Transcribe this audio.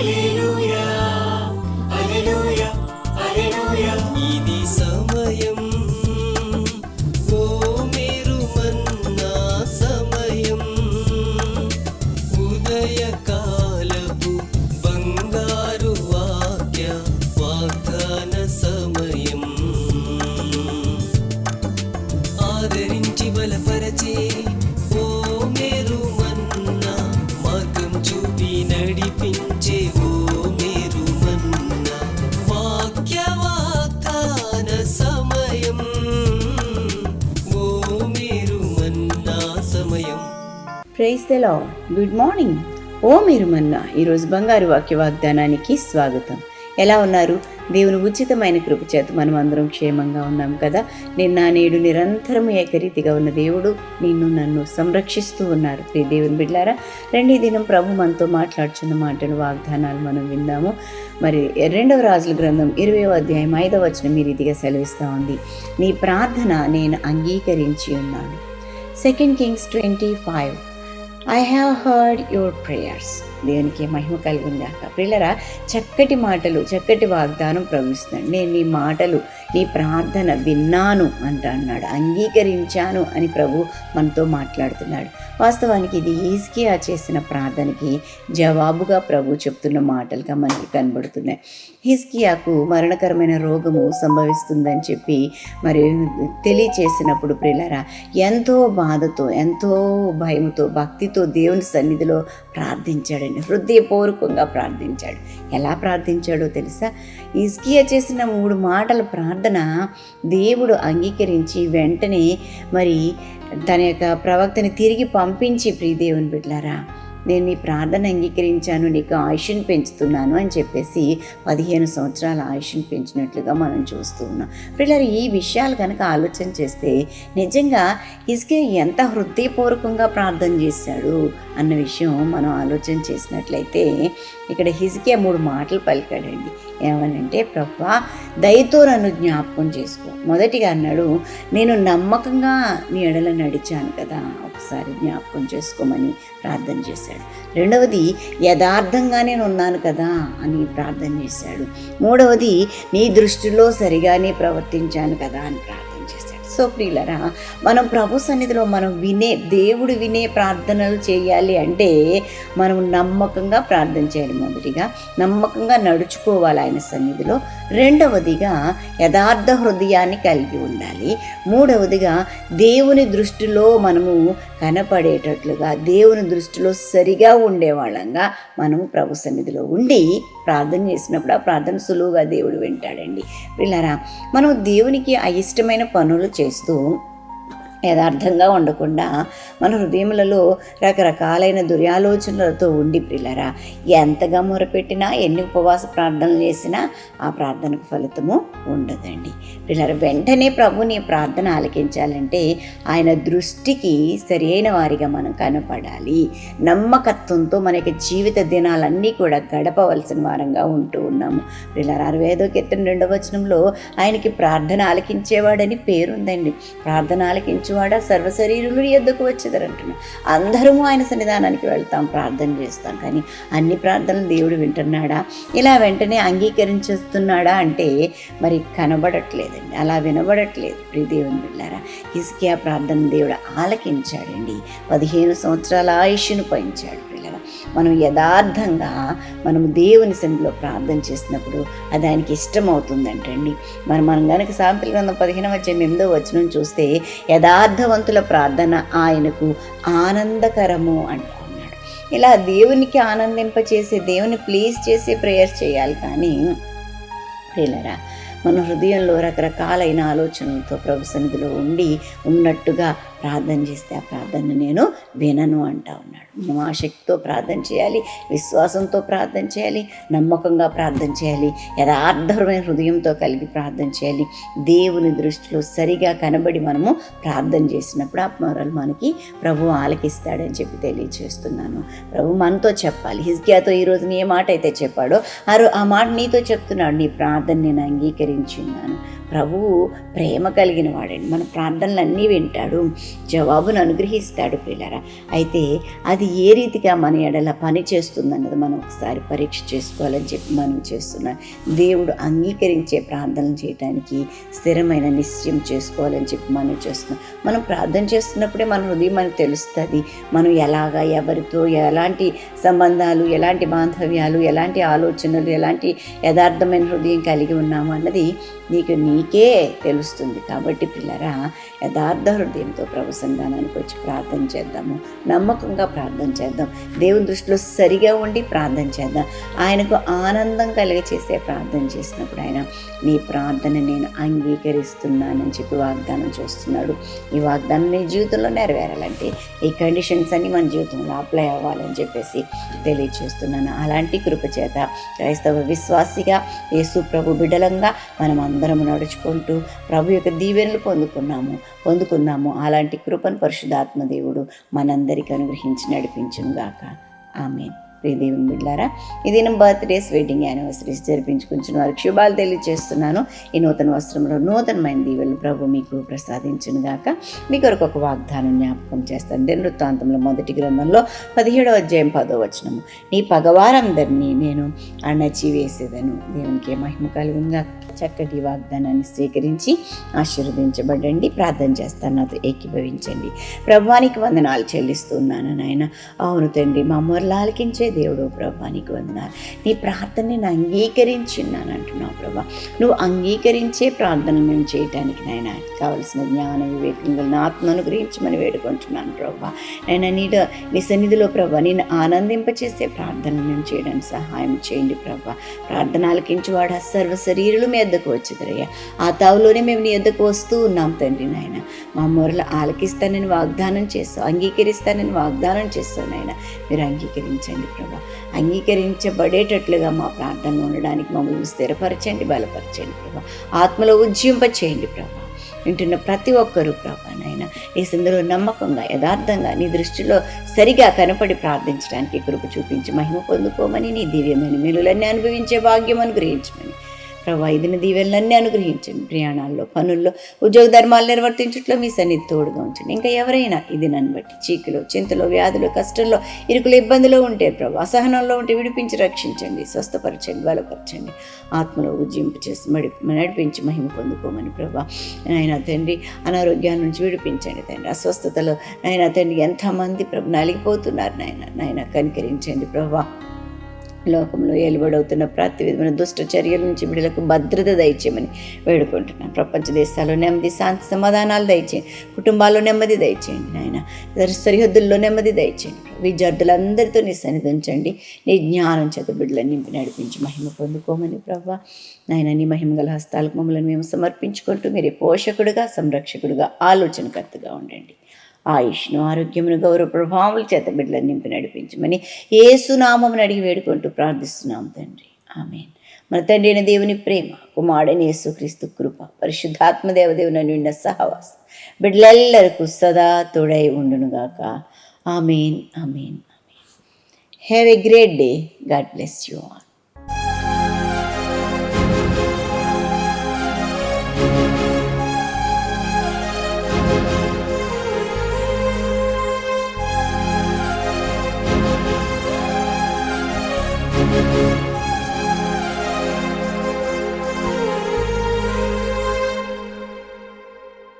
一路。ప్రైజ్ తెలా good morning. ఓ మీరు మన్నా ఈరోజు బంగారు వాక్య వాగ్దానానికి స్వాగతం. ఎలా ఉన్నారు? దేవుని ఉచితమైన కృప చేత మనం అందరం క్షేమంగా ఉన్నాం కదా? నిన్న నేడు నిరంతరం ఏకరీతిగా ఉన్న దేవుడు నిన్ను నన్ను సంరక్షిస్తూ ఉన్నారు. ప్రియ దేవుని బిడ్డారా రెండీ దినం ప్రభు మనతో మాట్లాడుచున్న మాటలు వాగ్దానాలు మనం విందాము మరి రెండవ రాజుల గ్రంథం ఇరవై అధ్యాయం ఐదవ వచనం ఈ రీతిగా సెలవిస్తూ ఉంది. నీ ప్రార్థన నేను అంగీకరించి ఉన్నాను. Second Kings twenty five I have heard your prayers దేవునికి మహిమ కలిగిందాక పిల్లరా చక్కటి మాటలు చక్కటి వాగ్దానం ప్రవహిస్తున్నాడు నేను నీ మాటలు నీ ప్రార్థన విన్నాను అంట అన్నాడు. అంగీకరించాను అని ప్రభు మనతో మాట్లాడుతున్నాడు. వాస్తవానికి ఇది ఈజ్కియా చేసిన ప్రార్థనకి జవాబుగా ప్రభు చెప్తున్న మాటలుగా మనకి కనబడుతున్నాయి. హిస్కియాకు మరణకరమైన రోగము సంభవిస్తుందని చెప్పి మరి తెలియచేసినప్పుడు ప్రిలరా ఎంతో బాధతో ఎంతో భయంతో భక్తితో దేవుని సన్నిధిలో ప్రార్థించాడండి. హృదయపూర్వకంగా ప్రార్థించాడు. ఎలా ప్రార్థించాడో తెలుసా? ఇస్కియా చేసిన మూడు మాటల ప్రార్థన దేవుడు అంగీకరించి వెంటనే మరి తన యొక్క ప్రవక్తని తిరిగి పంపించి ప్రియదేవుని బిడ్లారా నేను నీ ప్రార్థన అంగీకరించాను నీకు ఆయుష్ని పెంచుతున్నాను అని చెప్పేసి పదిహేను సంవత్సరాల ఆయుష్ని పెంచినట్లుగా మనం చూస్తూ ఉన్నాం. పిల్లలు ఈ విషయాలు కనుక ఆలోచన చేస్తే నిజంగా ఇసుకే ఎంత హృదయపూర్వకంగా ప్రార్థన చేశాడు? అన్న విషయం మనం ఆలోచన చేసినట్లయితే ఇక్కడ హిజ్కియా మూడు మాటలు పలికాడండి. ఏమనంటే ప్రభా దయతో నన్ను జ్ఞాపకం చేసుకో. మొదటిగా అన్నాడు నేను నమ్మకంగా నీ ఎడల నడిచాను కదా ఒకసారి జ్ఞాపకం చేసుకోమని ప్రార్థన చేశాడు. రెండవది యథార్థంగా నేను ఉన్నాను కదా అని ప్రార్థన చేశాడు. మూడవది నీ దృష్టిలో సరిగానే ప్రవర్తించాను కదా అని ప్రార్థన సో ప్రియులరా మనం ప్రభు సన్నిధిలో మనం వినే దేవుడు వినే ప్రార్థనలు చేయాలి అంటే మనం నమ్మకంగా ప్రార్థన చేయాలి మొదటిగా. నమ్మకంగా నడుచుకోవాలి ఆయన సన్నిధిలో. రెండవదిగా యథార్థ హృదయాన్ని కలిగి ఉండాలి. మూడవదిగా దేవుని దృష్టిలో మనము కనపడేటట్లుగా దేవుని దృష్టిలో సరిగా ఉండేవాళ్ళంగా మనము ప్రభు సన్నిధిలో ఉండి ప్రార్థన చేసినప్పుడు ఆ ప్రార్థన సులువుగా దేవుడు వింటాడండి. పిల్లరా మనం దేవునికి అయిష్టమైన పనులు చేస్తూ యథార్థంగా ఉండకుండా మన హృదయములలో రకరకాలైన దుర్యాలోచనలతో ఉండి ప్రిలరా ఎంతగా మొరపెట్టినా ఎన్ని ఉపవాస ప్రార్థనలు చేసినా ఆ ప్రార్థనకు ఫలితము ఉండదండి. పిల్లల వెంటనే ప్రభు నీ ప్రార్థన ఆలకించాలంటే ఆయన దృష్టికి సరైన వారిగా మనం కనపడాలి. నమ్మకత్వంతో మనకి జీవిత దినాలన్నీ కూడా గడపవలసిన వారంగా ఉంటూ ఉన్నాము. పిల్లల అరవై ఐదో కీర్తన రెండవ వచనంలో ఆయనకి ప్రార్థన ఆలకించేవాడని పేరుందండి. ప్రార్థన మంచివాడ సర్వశరీరులు ఎద్దుకు వచ్చేదారంటున్నాడు అందరము ఆయన సన్నిధానానికి వెళ్తాం ప్రార్థన చేస్తాం. కానీ అన్ని ప్రార్థనలు దేవుడు వింటున్నాడా? ఇలా వెంటనే అంగీకరించేస్తున్నాడా అంటే మరి కనబడట్లేదండి. అలా వినబడట్లేదు. ప్రియ దేవుని బిళ్ళారా హిస్కియా ప్రార్థన దేవుడు ఆలకించాడండి. పదిహేను సంవత్సరాల ఆయుష్ను పెంచాడు మనం యథార్థంగా మనం దేవుని సన్నిధిలో ప్రార్థన చేసినప్పుడు అది ఆయనకి ఇష్టం అవుతుందంటండి మరి మనం కనుక సాంపిల్ గ్రంథం పదిహేను వచ్చే ఎనిమిదో వచనం చూస్తే యథార్థవంతుల ప్రార్థన ఆయనకు ఆనందకరము అంటున్నాడు. ఇలా దేవునికి ఆనందింపచేసే దేవుని ప్లీజ్ చేసే ప్రేయర్ చేయాలి కానీ ప్రియులరా మన హృదయంలో రకరకాలైన ఆలోచనలతో ప్రభు సన్నిధిలో ఉండి ఉన్నట్టుగా ప్రార్థన చేస్తే ఆ ప్రార్థన నేను వినను అంటా ఉన్నాడు. మనం శక్తితో ప్రార్థన చేయాలి విశ్వాసంతో ప్రార్థన చేయాలి నమ్మకంగా ప్రార్థన చేయాలి యథార్థమైన హృదయంతో కలిగి ప్రార్థన చేయాలి. దేవుని దృష్టిలో సరిగా కనబడి మనము ప్రార్థన చేసినప్పుడు ఆ మనకి ప్రభు ఆలకిస్తాడని చెప్పి తెలియచేస్తున్నాను ప్రభు మనతో చెప్పాలి. హిజ్కియాతో ఈరోజు నీ ఏ మాట అయితే చెప్పాడో. ఆ ఆ మాట నీతో చెప్తున్నాడు. నీ ప్రార్థన నేను అంగీకరించి ఉన్నాను. ప్రభువు ప్రేమ కలిగిన వాడండి మన ప్రార్థనలన్నీ వింటాడు. జవాబును అనుగ్రహిస్తాడు పిల్లరా అయితే అది ఏ రీతిగా మన ఎడల పని చేస్తుందన్నది మనం ఒకసారి పరీక్ష చేసుకోవాలని చెప్పి మనం చేస్తున్నాం. దేవుడు అంగీకరించే ప్రార్థనలు చేయడానికి స్థిరమైన నిశ్చయం చేసుకోవాలని చెప్పి మనం చేస్తున్నాం. మనం ప్రార్థన చేస్తున్నప్పుడే మన హృదయం మనకు తెలుస్తుంది. మనం ఎలాగా ఎవరితో ఎలాంటి సంబంధాలు ఎలాంటి బాంధవ్యాలు ఎలాంటి ఆలోచనలు ఎలాంటి యథార్థమైన హృదయం కలిగి ఉన్నాము అన్నది నీకు మీకే తెలుస్తుంది. కాబట్టి పిల్లరా యథార్థ హృదయంతో ప్రభు సంధానానికి వచ్చి ప్రార్థన చేద్దాము. నమ్మకంగా ప్రార్థన చేద్దాం. దేవుని దృష్టిలో సరిగా ఉండి ప్రార్థన చేద్దాం. ఆయనకు ఆనందం కలిగి చేసే ప్రార్థన చేసినప్పుడు ఆయన నీ ప్రార్థన నేను అంగీకరిస్తున్నానని చెప్పి వాగ్దానం చేస్తున్నాడు. ఈ వాగ్దానం నీ జీవితంలో నెరవేరాలంటే ఈ కండిషన్స్ అన్ని మన జీవితంలో అప్లై అవ్వాలని చెప్పేసి తెలియచేస్తున్నాను. అలాంటి కృప చేత క్రైస్తవ విశ్వాసిగా యేసు ప్రభు బిడలంగా మనం అందరం తెచ్చుకుంటూ ప్రభు యొక్క దీవెనలు పొందుకున్నాము పొందుకుందాము. అలాంటి కృపను పరిశుధాత్మ దేవుడు మనందరికీ అనుగ్రహించి నడిపించుగాక ఆమె ప్రియదేవుని బిడ్డారా ఇది నేను బర్త్డేస్ వెడ్డింగ్ యానివర్సరీస్ జరిపించుకుంటున్న వారికి శుభాలు తెలియజేస్తున్నాను. ఈ నూతన వస్త్రంలో నూతనమైన దీవెలు ప్రభు మీకు ప్రసాదించును గాక మీ కొరకు ఒక వాగ్దానం జ్ఞాపకం చేస్తాను. దిన వృత్తాంతంలో మొదటి గ్రంథంలో పదిహేడవ అధ్యాయం పదో వచనము. నీ పగవారందరినీ నేను అణచివేసేదను. దేవునికి మహిమ కలుగుగా చక్కటి వాగ్దానాన్ని స్వీకరించి ఆశీర్వదించబడండి. ప్రార్థన చేస్తాను నాతో ఏకీభవించండి. ప్రభానికి వందనాలు చెల్లిస్తున్నాను నాయన. అవును తండ్రి మా మొరలు ఆలకించే దేవుడు ప్రభానికి వందనాలు. నీ ప్రార్థన నేను అంగీకరించున్నాను అంటున్నావు ప్రభా. నువ్వు అంగీకరించే ప్రార్థన మేము చేయటానికి నాయన కావలసిన జ్ఞాన వివేకంగా ఆత్మను గురించమని వేడుకుంటున్నాను ప్రభా. నేను నీలో నీ సన్నిధిలో ప్రభా నేను ఆనందింపచేసే ప్రార్థన మేము చేయడానికి సహాయం చేయండి ప్రభా. ప్రార్థన ఆలకించువాడు సర్వ శరీరులు మీద ఎద్దకు వచ్చుదరయ్యా ఆ తావులోనే మేము నీ ఎద్దకు వస్తూ ఉన్నాం తండ్రి నాయన. మా మొరలు ఆలకిస్తానని వాగ్దానం చేస్తావు అంగీకరిస్తానని వాగ్దానం చేస్తావు నాయన. మీరు అంగీకరించండి ప్రభా. అంగీకరించబడేటట్లుగా మా ప్రార్థనలో ఉండడానికి మమ్మల్ని స్థిరపరచండి బలపరచండి ప్రభా. ఆత్మలో ఉజ్జింప చేయండి ప్రభా. వింటున్న ప్రతి ఒక్కరూ ప్రభా నాయన ఈ సందులో నమ్మకంగా యథార్థంగా నీ దృష్టిలో సరిగా కనపడి ప్రార్థించడానికి కృప చూపించి మహిమ పొందుకోమని నీ దివ్యమైన మేలులన్నీ అనుభవించే భాగ్యం అనుగ్రహించమని ప్రభా ఇదిన దీవెనలన్నీ అనుగ్రహించండి. ప్రయాణాల్లో పనుల్లో ఉద్యోగ ధర్మాలు నిర్వర్తించట్లో మీ సన్నిధి తోడుగా ఉంచండి. ఇంకా ఎవరైనా ఇది నన్ను బట్టి చీకులో చింతలో వ్యాధులు కష్టంలో ఇరుకుల ఇబ్బందిలో ఉంటే ప్రభు అసహనంలో ఉంటే విడిపించి రక్షించండి. స్వస్థపరచండి బలపరచండి. ఆత్మలో ఉజ్జింపు చేసి మడి నడిపించి మహిమ పొందుకోమని ప్రభా. నాయన తండ్రి అనారోగ్యాల నుంచి విడిపించండి తండ్రి. అస్వస్థతలో నాయన తండ్రి ఎంతమంది ప్రభు నలిగిపోతున్నారు నాయన. నాయన కనికరించండి ప్రభా. లోకంలో ఏలుబడవుతున్న ప్రతి విధమైన దుష్ట చర్యల నుంచి బిడ్డలకు భద్రత దయచేయమని వేడుకుంటున్నాను. ప్రపంచ దేశాల్లో నెమ్మది శాంతి సమాధానాలు దయచేయండి. కుటుంబాల్లో నెమ్మది దయచేయండి నాయన. సరిహద్దుల్లో నెమ్మది దయచేయండి. విద్యార్థులందరితో నీ సన్నిధి ఉంచండి నీ జ్ఞానం చేత బిడ్డలను నింపి నడిపించి మహిమ పొందుకోమని ప్రభా. నాయన నీ మహిమ గల హస్తాలకు మమ్మల్ని మేము సమర్పించుకుంటూ మీరే పోషకుడుగా సంరక్షకుడుగా ఆలోచనకర్తగా ఉండండి. ఆయుష్ను ఆరోగ్యమును గౌరవ ప్రభావముల చేత బిడ్డలను నింపి నడిపించమని ఏసునామమును అడిగి వేడుకుంటూ ప్రార్థిస్తున్నాం తండ్రి. ఆమె మన తండ్రి అయిన దేవుని ప్రేమ కుమారుడైన యేసుక్రీస్తు కృప పరిశుద్ధాత్మ దేవదేవుని నిండ సహవాసం బిడ్డలెల్లరికూ సదా తోడై ఉండునుగాక. Amen amen amen. Have a great day God bless you all